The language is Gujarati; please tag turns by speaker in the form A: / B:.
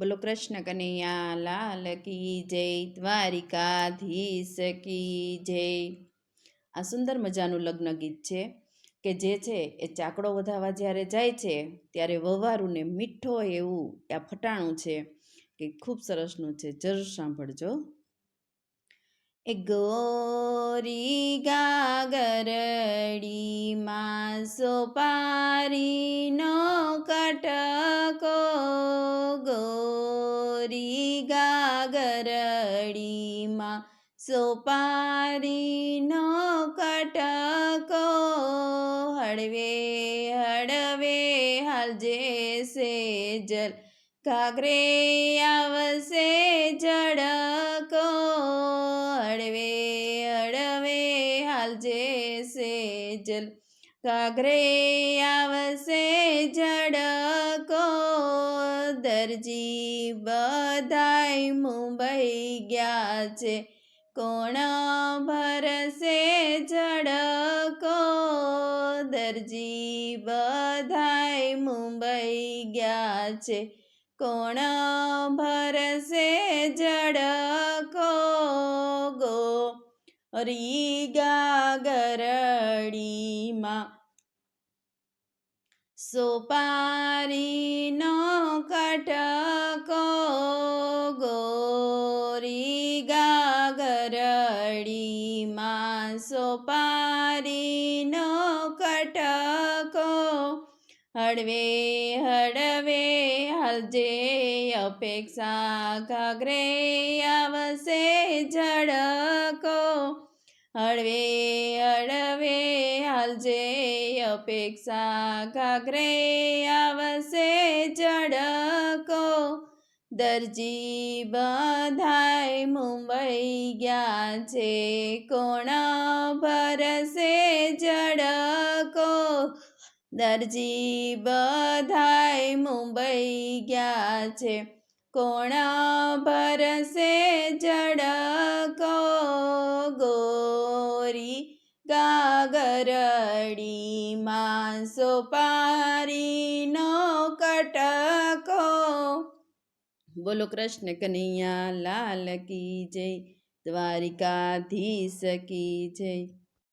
A: બોલો કૃષ્ણ કનૈયા લાલ કી જય, દ્વારિકાધીશ કી જય. આ સુંદર મજાનું લગ્ન ગીત છે કે જે છે એ ચાકડો વધાવવા જ્યારે જાય છે ત્યારે વવારું ને મીઠો એવું આ ફટાણું છે કે ખૂબ સરસનું છે. જરૂર સાંભળજો. એ ગોરી ગાગરડી માં સોપારીનો કટકો સોપારીનો કટકો, હળવે હળવે હલજે સે જલ ઘાઘરે આવશે જડકો હળવે હળવે હાલજે સેજલ ઘાઘરે આવશે ઝડકો દરજી બધાય મુંબઈ ગયા છે. કોણ ભરસે ઝડકો? દરજી બધાય મુંબઈ ગયા છે. કોણ ભરસે જડકો ગો રીગા ગાગરડીમાં સોપારીનો ગોરી ગાગરડીમાં સોપારીનો કટકો. હળવે હળવે, હલજે, અપેક્ષા ઘાગરે આવશે ઝડકો હળવે હળવે, હાલજે, અપેક્ષા ઘાઘરે આવશે ઝડકો દરજી બધાય મુંબઈ ગયા કોણા ભરશે ઝડકો. દરજી બધાય મુંબઈ ગયા છે. કોણ ભરસે જડકો ગોરી ગાગરડીમાં સોપારીનો કટકો. બોલો કૃષ્ણ કનૈયા, લાલ કી જય. દ્વારિકાધીશ કી જય.